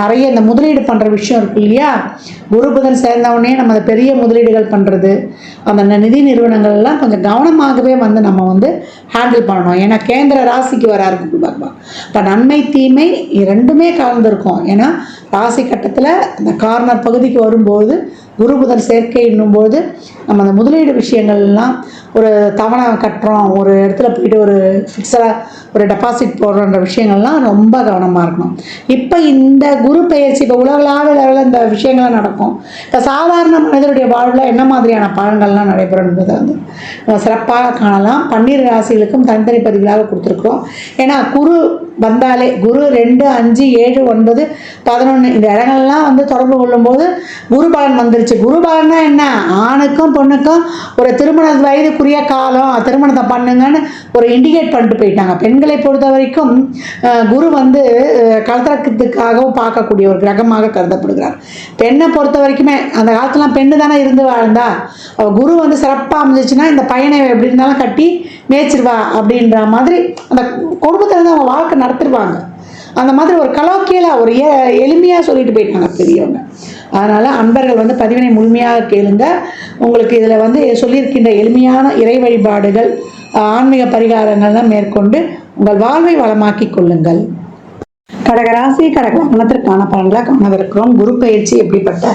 நிறைய இந்த முதலீடு பண்ணுற விஷயம் இருக்கு இல்லையா? குரு புதன் சேர்ந்தவுடனே நம்ம அந்த பெரிய முதலீடுகள் பண்ணுறது அந்த நிதி நிறுவனங்கள்லாம் கொஞ்சம் கவனமாகவே வந்து நம்ம வந்து ஹேண்டில் பண்ணணும். ஏன்னா கேந்திர ராசிக்கு வராரு குரு பகவான். இப்போ நன்மை தீமை ரெண்டுமே கலந்துருக்கும். ஏன்னா ராசி கட்டத்தில் அந்த கார்னர் பகுதிக்கு வரும்போது குரு புதன் சேர்க்கை என்னும்போது நம்ம அந்த முதலீடு விஷயங்கள்லாம் ஒரு தவணை கட்டுறோம் ஒரு இடத்துல போயிட்டு ஒரு ஃபிக்ஸடாக ஒரு டெபாசிட் போடுறோன்ற விஷயங்கள்லாம் ரொம்ப கவனமாக இருக்கணும். இப்போ இந்த குரு பெயர்ச்சி இப்போ உலகளாவிய லெவலில் இந்த விஷயங்கள்லாம் நடக்கும். இப்போ சாதாரண மனிதருடைய வாழ்வில் என்ன மாதிரியான பலன்கள்லாம் நடைபெறும் வந்து நம்ம சிறப்பாக காணலாம். பன்னீர் ராசிகளுக்கும் தனித்தனி பதிவுகளாக கொடுத்துருக்குறோம். ஏன்னா குரு வந்தாலே குரு ரெண்டு அஞ்சு ஏழு ஒன்பது பதினொன்று இந்த இடங்கள்லாம் வந்து தொடர்பு கொள்ளும்போது குரு பலன் வந்துருச்சு. குரு பலன்னா என்ன? ஆணுக்கும் பொண்ணுக்கும் ஒரு திருமண வயதுக்குரிய காலம். திருமணத்தை பண்ணுங்கன்னு ஒரு இண்டிகேட் பண்ணிட்டு போயிட்டாங்க. பெண்களை பொறுத்த வரைக்கும் குரு வந்து அஹ், பார்க்கக்கூடிய ஒரு கிரகமாக கருதப்படுகிறார். பெண்ணை பொறுத்த வரைக்குமே அந்த காலத்துலாம் பெண்ணு தானே இருந்து வாழ்ந்தா? குரு வந்து சிறப்பாக அமைஞ்சிச்சுன்னா இந்த பையனை எப்படி இருந்தாலும் கட்டி மேய்ச்சிருவா அப்படின்ற மாதிரி அந்த குடும்பத்தில் இருந்து அவங்க வாழ்க்கை நடத்திருவாங்க. அந்த மாதிரி ஒரு கலோக்கியலாக ஒரு எ- எளிமையாக சொல்லிட்டு போயிட்டாங்க பெரியவங்க. அதனால் அன்பர்கள் வந்து பதிவினை முழுமையாக கேளுங்க. உங்களுக்கு இதில் வந்து சொல்லியிருக்கின்ற எளிமையான இறை வழிபாடுகள் ஆன்மீக பரிகாரங்கள்லாம் மேற்கொண்டு உங்கள் வாழ்வை வளமாக்கி கொள்ளுங்கள். கடகராசி கடகலக்னத்திற்கான பலன்களை காணவிருக்கிறோம். குரு பயிற்சி எப்படிப்பட்ட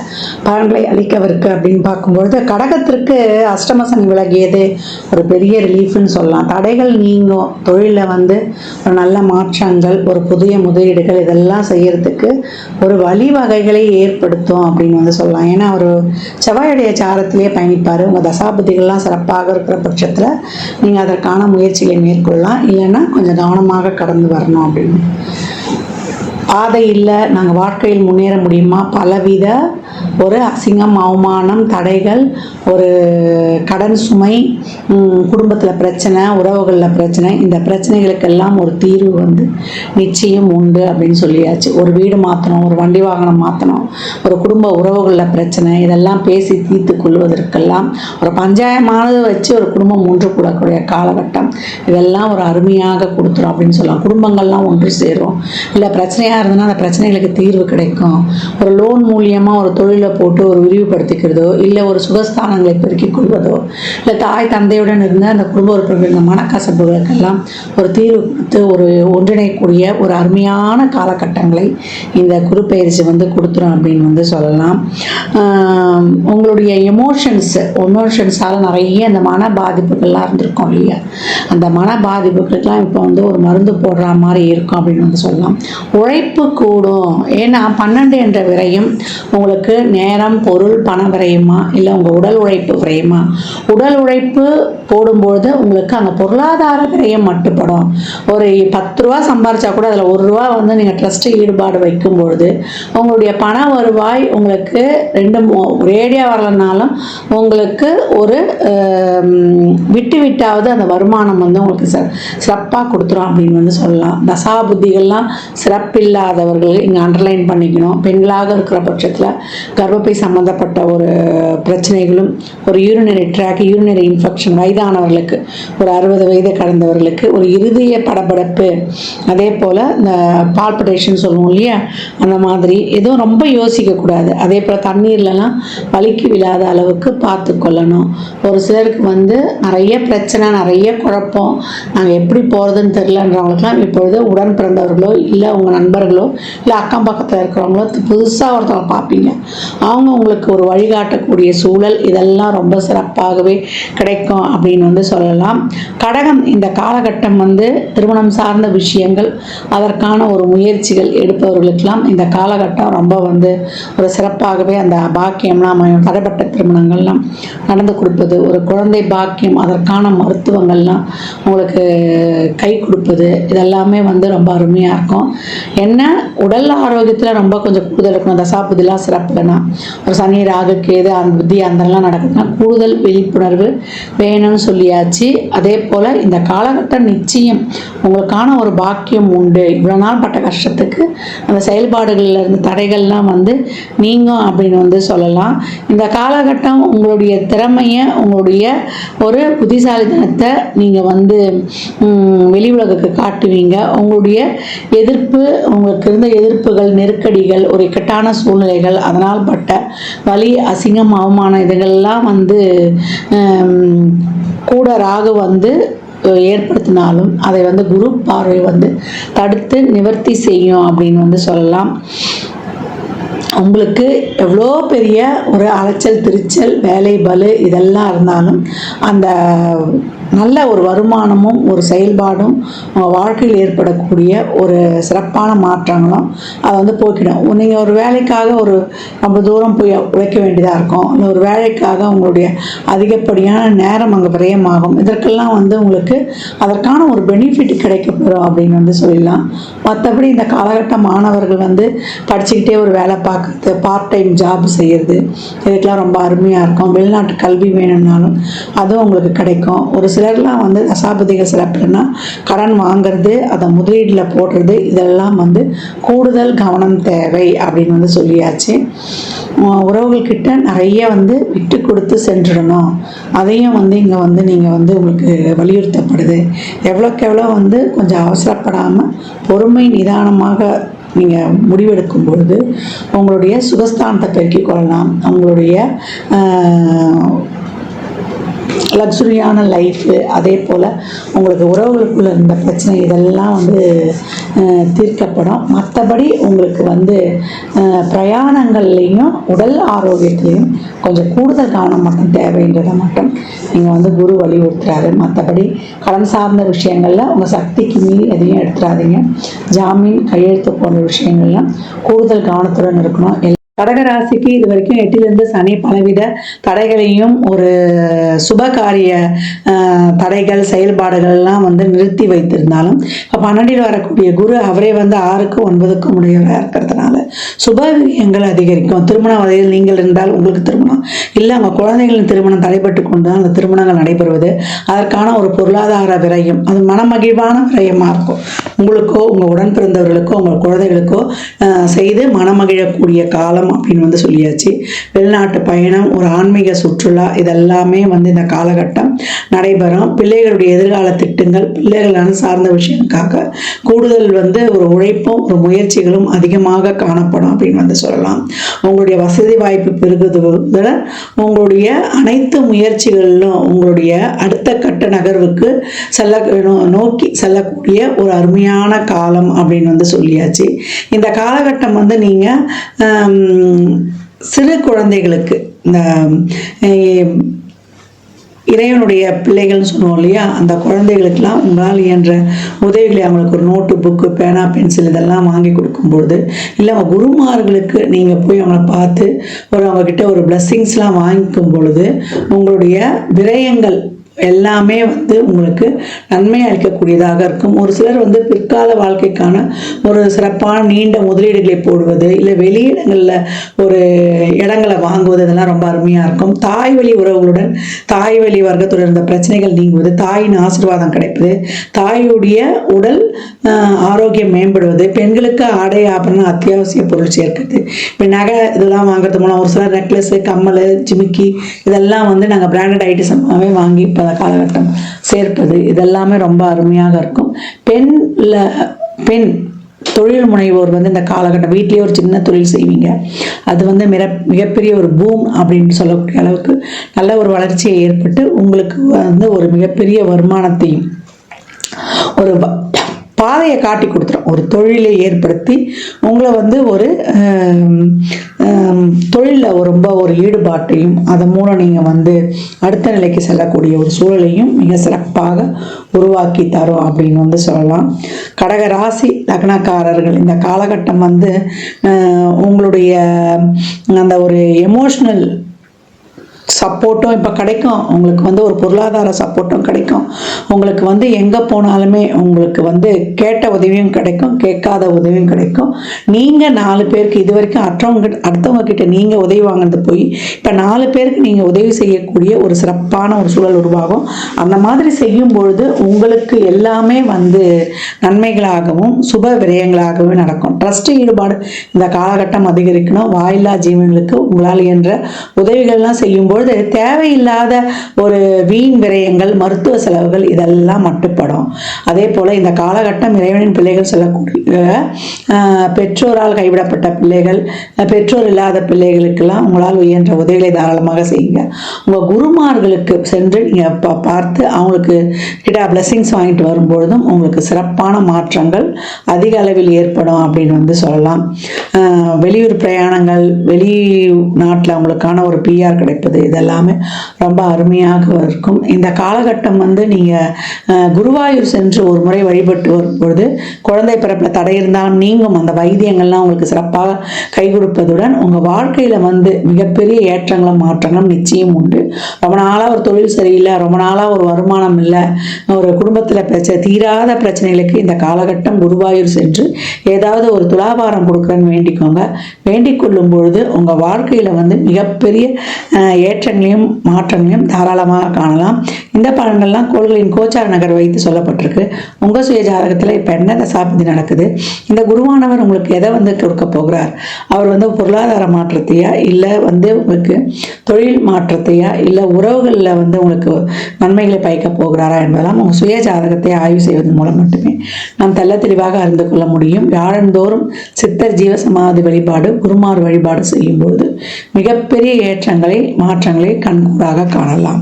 பலன்களை அளிக்கவிருக்கு அப்படின்னு பார்க்கும்பொழுது கடகத்திற்கு அஷ்டமசனி விலகியது ஒரு பெரிய ரிலீஃப்னு சொல்லலாம். தடைகள் நீங்கும். தொழிலில் வந்து ஒரு நல்ல மாற்றங்கள் ஒரு புதிய முதலீடுகள் இதெல்லாம் செய்யறதுக்கு ஒரு வழிவகைகளை ஏற்படுத்தும் அப்படின்னு வந்து சொல்லலாம். ஏன்னா ஒரு செவ்வாயுடைய சாரத்திலேயே பயணிப்பார். உங்கள் தசாபதிகள்லாம் சிறப்பாக இருக்கிற பட்சத்தில் நீங்கள் அதற்கான முயற்சிகளை மேற்கொள்ளலாம். இல்லைன்னா கொஞ்சம் கவனமாக கடந்து வரணும் அப்படின்னு. பாதை இல்லை நாங்கள் வாழ்க்கையில் முன்னேற முடியுமா? பலவித ஒரு அசிங்கம் அவமானம் தடைகள் ஒரு கடன் சுமை குடும்பத்தில் பிரச்சனை உறவுகளில் பிரச்சனை இந்த பிரச்சனைகளுக்கெல்லாம் ஒரு தீர்வு வந்து நிச்சயம் உண்டு அப்படின்னு சொல்லியாச்சு. ஒரு வீடு மாற்றணும் ஒரு வண்டி வாகனம் மாற்றணும் ஒரு குடும்ப உறவுகளில் பிரச்சனை இதெல்லாம் பேசி தீர்த்து கொள்வதற்கெல்லாம் ஒரு பஞ்சாயமானது வச்சு ஒரு குடும்பம் ஒன்று கூடக்கூடிய காலகட்டம் இதெல்லாம் ஒரு அருமையாக கொடுத்துரும் அப்படின்னு சொல்லலாம். குடும்பங்கள்லாம் ஒன்று சேரும். இல்லை பிரச்சனையாக இருந்ததுன்னா அந்த பிரச்சனைகளுக்கு தீர்வு கிடைக்கும். ஒரு லோன் மூலியமாக ஒரு தொழில் போட்டு ஒரு விரிவுபடுத்திக்கிறதோ இல்லை ஒரு சுகஸ்தானங்களை பெருக்கிக் கொள்வதோ இல்லை தாய் தந்தையுடன் இருந்த அந்த குடும்ப உறுப்பினர்கள் இந்த மனக்கசப்புகளுக்கெல்லாம் ஒரு தீர்வு கொடுத்து ஒரு ஒன்றிணைக்கூடிய ஒரு அருமையான காலகட்டங்களை இந்த குரு வந்து கொடுத்துரும் அப்படின்னு வந்து சொல்லலாம். உங்களுடைய எமோஷன்ஸ் எமோஷன்ஸால் நிறைய அந்த மன பாதிப்புகள்லாம் இருந்திருக்கும் இல்லையா? அந்த மன பாதிப்புகளுக்கெல்லாம் இப்போ வந்து ஒரு மருந்து போடுற மாதிரி இருக்கும் அப்படின்னு வந்து சொல்லலாம். உழைப்பு கூடும். ஏன்னா பன்னெண்டு என்ற விரையும் உங்களுக்கு நேரம் பொருள் பண விரயமா? இல்லை உங்கள் உடல் உழைப்பு விரயமா? உடல் உழைப்பு போடும்பொழுது உங்களுக்கு அந்த பொருளாதார விரயம் மட்டுப்படும். ஒரு பத்து ரூபா சம்பாரிச்சா கூட அதில் ஒரு ரூபா வந்து நீங்கள் ட்ரஸ்ட்டு ஈடுபாடு வைக்கும் பொழுது உங்களுடைய பண வருவாய் உங்களுக்கு ரெண்டு மூ- வரலனாலும் உங்களுக்கு ஒரு விட்டு விட்டாவது அந்த வருமானம் வந்து உங்களுக்கு ச சிறப்பாக கொடுத்துரும் அப்படின்னு வந்து சொல்லலாம். தசா புத்திகள்லாம் சிறப்பில்லாதவர்கள் இங்கே அண்டர்லைன் பண்ணிக்கணும். பெண்களாக இருக்கிற பட்சத்தில் கர்ப்பப்பை சம்மந்தப்பட்ட ஒரு பிரச்சனைகளும் ஒரு யூரினரி ட்ராக் யூரினரி இன்ஃபெக்ஷன் வயதானவர்களுக்கு ஒரு அறுபது வயதை கடந்தவர்களுக்கு ஒரு இருதய படபடப்பு அதே போல் இந்த பால்பிடேஷன் சொல்லுவோம் இல்லையா? அந்த மாதிரி எதுவும் ரொம்ப யோசிக்கக்கூடாது. அதே போல் தண்ணீர்லலாம் வலிக்கு விழாத அளவுக்கு பார்த்து கொள்ளணும். ஒரு சிலருக்கு வந்து நிறைய பிரச்சனை நிறைய குழப்பம். நாங்கள் எப்படி போகிறதுன்னு தெரிலன்றவங்களுக்குலாம் இப்பொழுது உடன் பிறந்தவர்களோ இல்லை உங்கள் நண்பர்களோ இல்லை அக்கம் பக்கத்தில் இருக்கிறவங்களோ புதுசாக ஒருத்தவங்க பார்ப்பீங்க. அவங்க உங்களுக்கு ஒரு வழிகாட்டக்கூடிய சூழல் இதெல்லாம் ரொம்ப சிறப்பாகவே கிடைக்கும் அப்படின்னு வந்து சொல்லலாம். கடகம் இந்த காலகட்டம் வந்து திருமணம் சார்ந்த விஷயங்கள் அதற்கான ஒரு முயற்சிகள் எடுப்பவர்களுக்கெல்லாம் இந்த காலகட்டம் ரொம்ப வந்து ஒரு சிறப்பாகவே அந்த பாக்கியம்லாம் அமையும். தடைப்பட்ட திருமணங்கள்லாம் நடந்து கொடுப்பது ஒரு குழந்தை பாக்கியம் அதற்கான மருத்துவங்கள்லாம் உங்களுக்கு கை கொடுப்பது இதெல்லாமே வந்து ரொம்ப அருமையாக இருக்கும். என்ன? உடல் ஆரோக்கியத்தில் ரொம்ப கொஞ்சம் கூடுதல் இருக்கணும். தசாபுதிலாம் சிறப்புனா ஒரு சனி ராகு கேது அந்த புத்தி அந்தலாம் நடக்குதுன்னா கூடுதல் விழிப்புணர்வு வேணும்னு சொல்லியாச்சு. அதே போல் இந்த காலகட்டம் நிச்சயம் உங்களுக்கான ஒரு பாக்கியம் உண்டு. இவ்வளோ நாள் பட்ட கஷ்டத்துக்கு அந்த செயல்பாடுகளில் இருந்த தடைகள்லாம் வந்து நீங்கும் அப்படின்னு வந்து சொல்லலாம். இந்த காலகட்டம் உங்களுடைய திறமையை உங்களுடைய ஒரு புத்திசாலித்தனத்தை நீங்கள் வந்து வெளி உலகுக்கு காட்டுவீங்க. உங்களுடைய எதிர்ப்பு உங்களுக்கு இருந்த எதிர்ப்புகள் நெருக்கடிகள் ஒரு இக்கட்டான சூழ்நிலைகள் அதனால் பட்ட வலி அசிங்கம் அவமானம் இதுகள்லாம் வந்து கூட ராகு வந்து ஏற்படுத்தினாலும் அதை வந்து குரு பார்வை வந்து தடுத்து நிவர்த்தி செய்யும் அப்படின்னு வந்து சொல்லலாம். உங்களுக்கு எவ்வளோ பெரிய ஒரு அலைச்சல் திருச்சல் வேலை பலு இதெல்லாம் இருந்தாலும் அந்த நல்ல ஒரு வருமானமும் ஒரு செயல்பாடும் வாழ்க்கையில் ஏற்படக்கூடிய ஒரு சிறப்பான மாற்றங்களும் அதை வந்து போக்கிடும். நீங்கள் ஒரு வேலைக்காக ஒரு ரொம்ப தூரம் போய் உழைக்க வேண்டியதாக இருக்கும். இல்லை ஒரு வேலைக்காக உங்களுடைய அதிகப்படியான நேரம் அங்கே விரயமாகும். இதற்கெல்லாம் வந்து உங்களுக்கு அதற்கான ஒரு பெனிஃபிட் கிடைக்கப்பெறும் அப்படின்னு வந்து சொல்லலாம் மற்றபடி இந்த காலகட்ட மாணவர்கள் வந்து படிச்சுக்கிட்டே ஒரு வேலை பார்க்குறது பார்ட் டைம் ஜாப் செய்கிறது இதுக்கெல்லாம் ரொம்ப அருமையாக இருக்கும். வெளிநாட்டு கல்வி வேணும்னாலும் அதுவும் உங்களுக்கு கிடைக்கும். ஒரு சிலர்லாம் வந்து தசாபதிகள் சிறப்புனா கடன் வாங்குறது அதை முதலீட்டில் போடுறது இதெல்லாம் வந்து கூடுதல் கவனம் தேவை அப்படின்னு வந்து சொல்லியாச்சு. உறவுகள்கிட்ட நிறைய வந்து விட்டு கொடுத்து சென்றுடணும். அதையும் வந்து இங்கே வந்து நீங்கள் வந்து உங்களுக்கு வலியுறுத்தப்படுது. எவ்வளோக்கு எவ்வளோ வந்து கொஞ்சம் அவசரப்படாமல் பொறுமை நிதானமாக நீங்கள் முடிவெடுக்கும் பொழுது உங்களுடைய சுகஸ்தானத்தை பெருக்கிக் கொள்ளலாம். உங்களுடைய லக்ஸுரியான லைஃபு அதே போல் உங்களுக்கு உறவுகளுக்குள்ள இருந்த பிரச்சனை இதெல்லாம் வந்து தீர்க்கப்படும். மற்றபடி உங்களுக்கு வந்து பிரயாணங்கள்லேயும் உடல் ஆரோக்கியத்துலேயும் கொஞ்சம் கூடுதல் கவனம் மட்டும் தேவைன்றதை மட்டும் நீங்கள் வந்து குரு வலியுறுத்துறாரு. மற்றபடி கடன் சார்ந்த விஷயங்களில் உங்கள் சக்திக்கு மீறி எதையும் எடுத்துடாதீங்க ஜாமீன் கையெழுத்து போன்ற விஷயங்கள்லாம் கூடுதல் கவனத்துடன் இருக்கணும். கடகராசிக்கு இது வரைக்கும் எட்டிலிருந்து சனி பலவித தடைகளையும் ஒரு சுபகாரிய தடைகள் செயல்பாடுகள் எல்லாம் வந்து நிறுத்தி வைத்திருந்தாலும் இப்போ பன்னெண்டில் வரக்கூடிய குரு அவரே வந்து ஆறுக்கும் ஒன்பதுக்கும் உடையவராக இருக்கிறதுனால சுபவிரியங்கள் அதிகரிக்கும். திருமண வகையில் நீங்கள் இருந்தால் உங்களுக்கு திருமணம். இல்லை அவங்க குழந்தைகளின் திருமணம் தடைபட்டு கொண்டு அந்த திருமணங்கள் நடைபெறுவது. அதற்கான ஒரு பொருளாதார விரயம் அது மனமகிழ்வான விரயமாக இருக்கும். உங்களுக்கோ உங்கள் உடன் பிறந்தவர்களுக்கோ உங்கள் குழந்தைகளுக்கோ செய்து மனமகிழக்கூடிய காலம் அப்படின்னு வந்து சொல்லியாச்சு. வெளிநாட்டு பயணம் ஒரு ஆன்மீக சுற்றுலா இதெல்லாமே வந்து இந்த காலகட்டம் நடைபெறும். பிள்ளைகளுடைய எதிர்கால திட்டங்கள் பிள்ளைகள் சார்ந்த விஷயங்களுக்காக கூடுதல் வந்து ஒரு உழைப்பும் ஒரு முயற்சிகளும் அதிகமாக காணப்படும் அப்படின்னு வந்து சொல்லலாம். உங்களுடைய வசதி வாய்ப்பு பெருகுவதுடன் உங்களுடைய அனைத்து முயற்சிகளிலும் உங்களுடைய அடுத்த கட்ட நகர்வுக்கு செல்ல நோக்கி செல்லக்கூடிய ஒரு அருமையான காலம் அப்படின்னு வந்து சொல்லியாச்சு. இந்த காலகட்டம் வந்து நீங்கள் சிறு குழந்தைகளுக்கு இந்த இறைவனுடைய பிள்ளைகள்னு சொன்னோம் இல்லையா? அந்த குழந்தைகளுக்கெல்லாம் உங்களால் இயன்ற உதவிகளை அவங்களுக்கு ஒரு நோட்டு புக்கு பேனா பென்சில் இதெல்லாம் வாங்கி கொடுக்கும்பொழுது இல்லை அவங்க குருமார்களுக்கு நீங்கள் போய் அவங்கள பார்த்து ஒரு அவங்கக்கிட்ட ஒரு பிளஸ்ஸிங்ஸ்லாம் வாங்கிக்கும் பொழுது உங்களுடைய விரயங்கள் எல்லாமே வந்து உங்களுக்கு நன்மை அளிக்கக்கூடியதாக இருக்கும். ஒரு சிலர் வந்து பிற்கால வாழ்க்கைக்கான ஒரு சிறப்பான நீண்ட முதலீடுகளை போடுவது இல்லை வெளியிடங்களில் ஒரு இடங்களை வாங்குவது இதெல்லாம் ரொம்ப அருமையாக இருக்கும். தாய் வழி உறவுகளுடன் தாய் வழி வர்க்கத்துடன் இருந்த பிரச்சனைகள் நீங்குவது தாயின் ஆசீர்வாதம் கிடைப்பது தாயுடைய உடல் ஆரோக்கியம் மேம்படுவது. பெண்களுக்கு ஆடை ஆபரணம் அத்தியாவசிய பொருள் சேர்க்கிறது. இப்போ நகை இதெல்லாம் வாங்குறது மூலம் ஒரு சிலர் நெக்லஸ்ஸு கம்மல் ஜிமிக்கி இதெல்லாம் வந்து நாங்கள் பிராண்டட் ஐட்டம்ஸாகவே வாங்கி இப்போ காலகட்டம் சேர்ப்பது. இதெல்லாமே ரொம்ப அருமையாக இருக்கும். பெண் பெண் தொழில் முனைவோர் வந்து இந்த காலகட்டம் வீட்லேயே ஒரு சின்ன தொழில் செய்வீங்க. அது வந்து மிக மிகப்பெரிய ஒரு பூம் அப்படின்னு சொல்லக்கூடிய அளவுக்கு நல்ல ஒரு வளர்ச்சியை ஏற்பட்டு உங்களுக்கு வந்து ஒரு மிகப்பெரிய வருமானத்தையும் ஒரு வ- பாதையை காட்டி கொடுத்துரும். ஒரு தொழிலை ஏற்படுத்தி உங்களை வந்து ஒரு தொழிலில் ஒரு ரொம்ப ஒரு ஈடுபாட்டையும் அதன் மூலம் நீங்கள் வந்து அடுத்த நிலைக்கு செல்லக்கூடிய ஒரு சூழலையும் மிக சிறப்பாக உருவாக்கி தரும் அப்படின்னு வந்து சொல்லலாம். கடக ராசி லக்னக்காரர்கள் இந்த காலகட்டம் வந்து உங்களுடைய அந்த ஒரு எமோஷ்னல் சப்போர்ட்டும் இப்போ கிடைக்கும். உங்களுக்கு வந்து ஒரு பொருளாதார சப்போர்ட்டும் கிடைக்கும். உங்களுக்கு வந்து எங்கே போனாலுமே உங்களுக்கு வந்து கேட்ட உதவியும் கிடைக்கும் கேட்காத உதவியும் கிடைக்கும். நீங்கள் நாலு பேருக்கு இது வரைக்கும் அற்றவங்க கிட்ட- அடுத்தவங்க கிட்ட நீங்கள் உதவி வாங்கினது போய் இப்போ நாலு பேருக்கு நீங்கள் உதவி செய்யக்கூடிய ஒரு சிறப்பான ஒரு சூழல் உருவாகும். அந்த மாதிரி செய்யும் பொழுது உங்களுக்கு எல்லாமே வந்து நன்மைகளாகவும் சுப விரயங்களாகவும் நடக்கும். ட்ரஸ்ட் ஈடுபாடு இந்த காலகட்டம் அதிகரிக்கணும். வாயில்லா ஜீவன்களுக்கு உங்களால் என்ற உதவிகள்லாம் செய்யும்போது பொழுது தேவையில்லாத ஒரு வீண் விரயங்கள் மருத்துவ செலவுகள் இதெல்லாம் மட்டுப்படும். அதே போல் இந்த காலகட்டம் இறைவனின் பிள்ளைகள் சொல்லக்கூடிய பெற்றோரால் கைவிடப்பட்ட பிள்ளைகள் பெற்றோர் இல்லாத பிள்ளைகளுக்கெல்லாம் உங்களால் இயன்ற உதவிகளை தாராளமாக செய்யுங்க. உங்கள் குருமார்களுக்கு சென்று நீங்கள் பா பார்த்து அவங்களுக்கு கிட்ட பிளெஸிங்ஸ் வாங்கிட்டு வரும்பொழுதும் உங்களுக்கு சிறப்பான மாற்றங்கள் அதிக அளவில் ஏற்படும் அப்படின்னு வந்து சொல்லலாம். வெளியூர் பிரயாணங்கள் வெளி நாட்டில் அவங்களுக்கான ஒரு பிஆர் கிடைப்பது இதெல்லாமே ரொம்ப அருமையாக இருக்கும். இந்த காலகட்டம் வந்து நீங்கள் குருவாயூர் சென்று ஒரு முறை வழிபட்டு வரும்பொழுது குழந்தை பிறப்பில் தடை இருந்தாலும் நீங்கும். அந்த வைத்தியங்கள்லாம் உங்களுக்கு சிறப்பாக கை கொடுப்பதுடன் உங்கள் வாழ்க்கையில் வந்து மிகப்பெரிய ஏற்றங்களும் மாற்றங்களும் நிச்சயம் உண்டு. ரொம்ப நாளாக ஒரு தொழில் சரியில்லை ரொம்ப நாளாக ஒரு வருமானம் இல்லை ஒரு குடும்பத்தில் பிரச்சனை தீராத பிரச்சனைகளுக்கு இந்த காலகட்டம் குருவாயூர் சென்று ஏதாவது ஒரு துலாபாரம் கொடுக்குறேன்னு வேண்டிக்கோங்க. வேண்டிக் கொள்ளும் பொழுது உங்கள் வாழ்க்கையில் வந்து மிகப்பெரிய ஏற்றங்களையும் மாற்றங்களையும் தாராளமாக காணலாம். இந்த பலன்கள்லாம் கோள்களின் கோச்சார நகர் வைத்து சொல்லப்பட்டிருக்கு. உங்கள் சுய ஜாதகத்தில் இப்போ என்ன தசாப்தி நடக்குது? இந்த குருவானவர் உங்களுக்கு எதை வந்து கொடுக்க போகிறார்? அவர் வந்து பொருளாதார மாற்றத்தையா இல்லை வந்து உங்களுக்கு தொழில் மாற்றத்தையா இல்லை உறவுகளில் வந்து உங்களுக்கு நன்மைகளை பயக்க போகிறாரா என்பதெல்லாம் உங்கள் சுய ஜாதகத்தை ஆய்வு செய்வதன் மூலம் மட்டுமே நாம் தெள்ள தெளிவாக அறிந்து கொள்ள முடியும். வியாழந்தோறும் சித்தர் ஜீவசமாதி வழிபாடு குருமார் வழிபாடு செய்யும்போது மிகப்பெரிய ஏற்றங்களை மாற்றங்களை கண்கூடாக காணலாம்.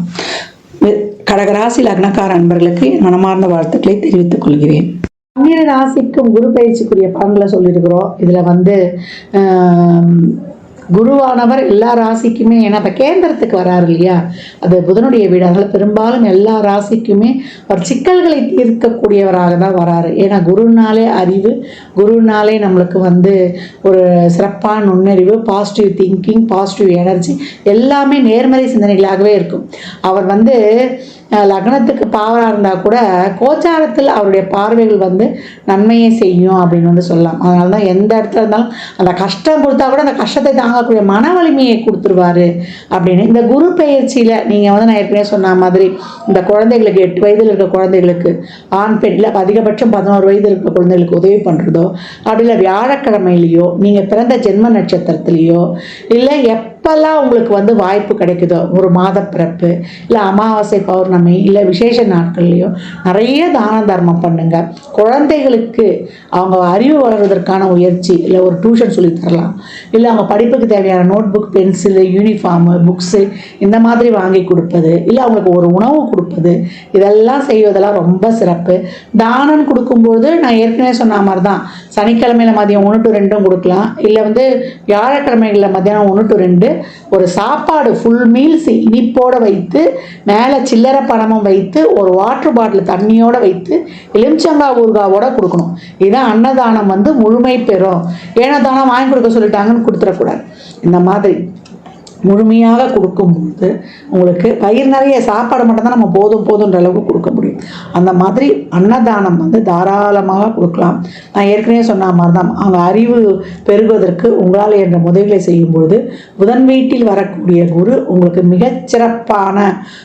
கடகராசி லக்னக்கார அன்பர்களுக்கு மனமார்ந்த வாழ்த்துக்களை தெரிவித்துக் கொள்கிறேன். பன்னிரு ராசிக்கும் குரு பயிற்சிக்குரிய பலன்களை சொல்லியிருக்கிறோம். இதில் வந்து குருவானவர் எல்லா ராசிக்குமே ஏன்னா இப்போ கேந்திரத்துக்கு வராரு இல்லையா? அது புதனுடைய வீடு. அதனால் பெரும்பாலும் எல்லா ராசிக்குமே அவர் சிக்கல்களை தீர்க்கக்கூடியவராக தான் வராரு. ஏன்னா குருனாலே அறிவு குருனாலே நம்மளுக்கு வந்து ஒரு சிறப்பான நுண்ணறிவு பாசிட்டிவ் திங்கிங் பாசிட்டிவ் எனர்ஜி எல்லாமே நேர்மறை சிந்தனைகளாகவே இருக்கும். அவர் வந்து லக்னத்துக்கு பாவராக இருந்தால் கூட கோச்சாரத்தில் அவருடைய பார்வைகள் வந்து நன்மையை செய்யும் அப்படின்னு வந்து சொல்லலாம். அதனால தான் எந்த இடத்துல இருந்தாலும் அந்த கஷ்டம் கொடுத்தா கூட அந்த கஷ்டத்தை தாங்கக்கூடிய மன வலிமையை கொடுத்துருவாரு அப்படின்னு. இந்த குரு பயிற்சியில் நீங்கள் வந்து நான் ஏற்கனவே சொன்ன மாதிரி இந்த குழந்தைகளுக்கு எட்டு வயதில் இருக்க குழந்தைகளுக்கு ஆண் பெண் இல்லை அதிகபட்சம் பதினோரு வயது இருக்க குழந்தைகளுக்கு உதவி பண்ணுறதோ அப்படி இல்லை வியாழக்கிழமையிலையோ நீங்கள் பிறந்த ஜென்ம நட்சத்திரத்துலேயோ இல்லை எப்பெல்லாம் உங்களுக்கு வந்து வாய்ப்பு கிடைக்குதோ ஒரு மாத பிறப்பு இல்லை அமாவாசை பௌர்ணமி இல்லை விசேஷ நாட்கள்லையோ நிறைய தான தர்மம் பண்ணுங்க. குழந்தைகளுக்கு அவங்க அறிவு வளர்வதற்கான முயற்சி இல்லை ஒரு டியூஷன் சொல்லி தரலாம். இல்லை அவங்க படிப்புக்கு தேவையான notebook pencil uniform books இந்த மாதிரி வாங்கி கொடுப்பது இல்லை அவங்களுக்கு ஒரு உணவு கொடுப்பது இதெல்லாம் செய்வதெல்லாம் ரொம்ப சிறப்பு. தானம் கொடுக்கும்போது நான் ஏற்கனவே சொன்ன மாதிரி தான் சனிக்கிழமையில மதியம் ஒன்று டு ரெண்டும் கொடுக்கலாம். இல்லை வந்து வியாழக்கிழமைகளில் மதியானம் ஒன்று டு ரெண்டு. ஒரு சாப்பாடு ஃபுல் மீல்ஸ் இனிப்போடு வைத்து மேலே சில்லறை பணமும் வைத்து ஒரு வாட்டர் பாட்டில் தண்ணியோடு வைத்து எலுமிச்சங்கா ஊர்காவோட கொடுக்கணும். இதுதான் அன்னதானம் வந்து முழுமை பெறும். ஏனதானம் வாங்கி கொடுக்க சொல்லிட்டாங்கன்னு கொடுத்துடக்கூடாது. இந்த மாதிரி. முழுமையாக கொடுக்கும்போது உங்களுக்கு வயிறு நிறைய சாப்பாடு மட்டும்தான் நம்ம போதும் போதுன்ற அளவுக்கு கொடுக்க முடியும். அந்த மாதிரி அன்னதானம் வந்து தாராளமாக கொடுக்கலாம். நான் ஏற்கனவே சொன்ன மாதிரி தான் அவங்க அறிவு பெருகுவதற்கு உங்களால் என்ற உதவிகளை செய்யும்பொழுது புதன் வீட்டில் வரக்கூடிய குரு உங்களுக்கு மிகச்சிறப்பான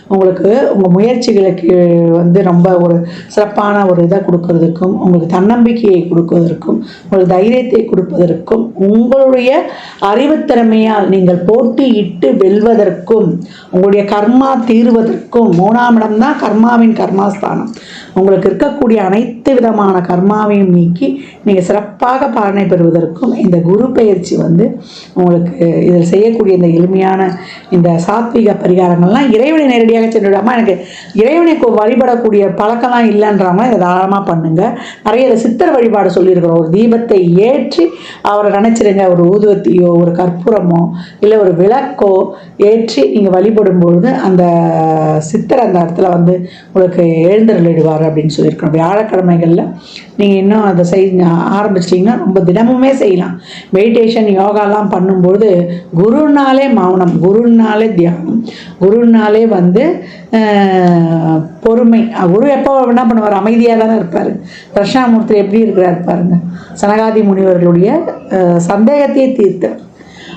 உங்களுக்கு உங்கள் முயற்சிகளுக்கு வந்து ரொம்ப ஒரு சிறப்பான ஒரு இதை கொடுக்கறதுக்கும் உங்களுக்கு தன்னம்பிக்கையை கொடுப்பதற்கும் உங்களுக்கு தைரியத்தை கொடுப்பதற்கும் உங்களுடைய அறிவுத்திறமையால் நீங்கள் போட்டியிட்டு விட்டு வெல்வதற்கும் உங்களுடைய கர்மா தீர்வதற்கும் மூணாம் இடம் தான் கர்மாவின் கர்மாஸ்தானம். உங்களுக்கு இருக்கக்கூடிய அனைத்து விதமான கர்மாவையும் நீக்கி நீங்கள் சிறப்பாக பலனை பெறுவதற்கும் இந்த குரு பயிற்சி வந்து உங்களுக்கு இதில் செய்யக்கூடிய இந்த எளிமையான இந்த சாத்விக பரிகாரங்கள்லாம் இறைவனை நேரடியாக சென்றுவிடாமல் எனக்கு இறைவனை வழிபடக்கூடிய பழக்கம்லாம் இல்லைன்றவங்க இதை தாராளமாக பண்ணுங்கள் நிறைய இந்த சித்தர் வழிபாடு சொல்லியிருக்கிறோம் ஒரு தீபத்தை ஏற்றி அவரை நினச்சிருங்க. ஒரு ஊதுவத்தியோ ஒரு கற்பூரமோ இல்லை ஒரு விளக்கு ஏற்றி நீங்கள் வழிபடும் பொழுது அந்த சித்தர் அந்த இடத்துல வந்து உங்களுக்கு எழுந்தருளிடுவார் அப்படின்னு சொல்லியிருக்கணும். வியாழக்கிழமைகளில் நீங்கள் இன்னும் அதை செய் ஆரம்பிச்சிட்டிங்கன்னா ரொம்ப தினமுமே செய்யலாம். மெடிடேஷன் யோகாலாம் பண்ணும்பொழுது குருனாலே மௌனம் குருனாலே தியானம் குருனாலே வந்து பொறுமை. குரு எப்போ என்ன பண்ணுவார்? அமைதியாக தானே இருப்பார். தட்சிணாமூர்த்தி எப்படி இருக்கிறார் பாருங்க. சனகாதி முனிவர்களுடைய சந்தேகத்தையே தீர்த்தார்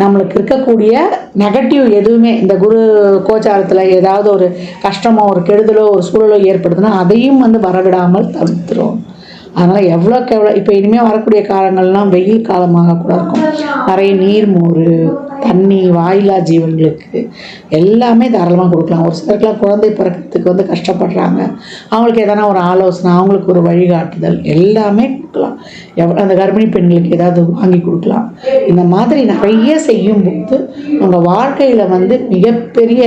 நம்மளுக்கு இருக்கக்கூடிய நெகட்டிவ் எதுவுமே இந்த குரு கோச்சாரத்தில் ஏதாவது ஒரு கஷ்டமோ ஒரு கெடுதலோ ஒரு சூழலோ ஏற்படுதுன்னா அதையும் வந்து வரவிடாமல் தவிர்த்துரும். அதனால் எவ்வளோக்கு எவ்வளோ இப்போ இனிமேல் வரக்கூடிய காலங்கள்லாம் வெயில் காலமாக கூட இருக்கும். நிறைய நீர் மோர் தண்ணி வாயிலா ஜீவன்களுக்கு எல்லாமே தாராளமாக கொடுக்கலாம். ஒரு சிலருக்குலாம் குழந்தை பிறக்கிறதுக்கு வந்து கஷ்டப்படுறாங்க. அவங்களுக்கு எதனா ஒரு ஆலோசனை அவங்களுக்கு ஒரு வழிகாட்டுதல் எல்லாமே கொடுக்கலாம். எவ்வளோ அந்த கர்ப்பிணி பெண்களுக்கு ஏதாவது வாங்கி கொடுக்கலாம். இந்த மாதிரி நிறைய செய்யும்போது உங்கள் வாழ்க்கையில் வந்து மிகப்பெரிய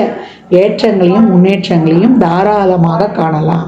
ஏற்றங்களையும் முன்னேற்றங்களையும் தாராளமாக காணலாம்.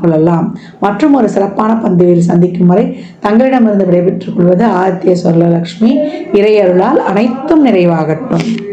கொள்ளலாம். மற்றும் ஒரு சிறப்பான பந்திவில் சந்திக்கும் வரை தங்களிடமிருந்து விடைபெற்றுக் கொள்வது ஆதித்ய சொர்லலக்ஷ்மி இறையருளால் அனைத்தும் நிறைவாகட்டும்.